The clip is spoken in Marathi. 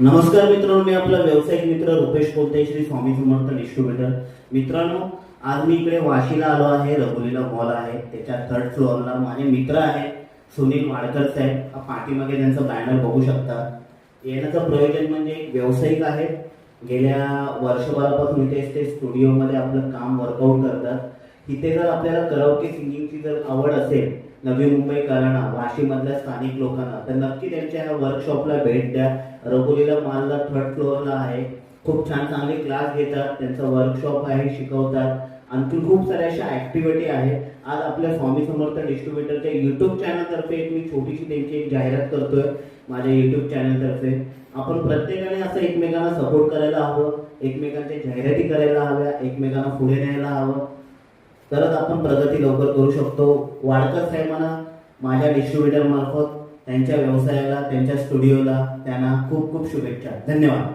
नमस्कार मित्रांनो मी आपला व्यावसायिक मित्र रुपेश बोलते श्री स्वामी समर्थ डिस्ट्रीब्युटर मित्रांनो आज मी इकडे वाशीला आलो आहे रघुलीला मॉल आहे. त्याच्या थर्ड फ्लोअरला माझे मित्र आहे सुनील वाडकर साहेब. हा पाठीमागे त्यांचं बॅनर बघू शकता. येण्याचं प्रयोजन म्हणजे एक व्यावसायिक आहे. गेल्या वर्षभरापासून इथे ते स्टुडिओमध्ये आपलं काम वर्कआउट करतात. इथे जर आपल्याला करावकी सिंगिंगची जर आवड असेल नवी मुंबईकरांना वाशीमधल्या स्थानिक लोकांना. तर नक्की त्यांच्या या वर्कशॉपला भेट द्या. रघुलीला मालदा थर्ड फ्लोअरला आहे. खूप छान चांगले क्लास घेतात. त्यांचं वर्कशॉप आहे शिकवतात. आणखी खूप साऱ्या अशा ऍक्टिव्हिटी आहे आज आपल्या स्वामी समर्थ डिस्ट्रीब्युटरच्या युट्यूब चॅनलतर्फे एक मी छोटीशी त्यांची एक जाहिरात करतोय माझ्या युट्यूब चॅनलतर्फे आपण प्रत्येकाने असं एकमेकांना सपोर्ट करायला हवं. एकमेकांच्या जाहिराती करायला हव्या. एकमेकांना पुढे न्यायला हवं. तरच आपण प्रगती लवकर करू शकतो. वाडकर साहेबांना माझ्या डिस्ट्रीब्युटरमार्फत त्यांच्या व्यवसायाला त्यांच्या स्टुडिओला त्यांना खूप खूप शुभेच्छा. धन्यवाद.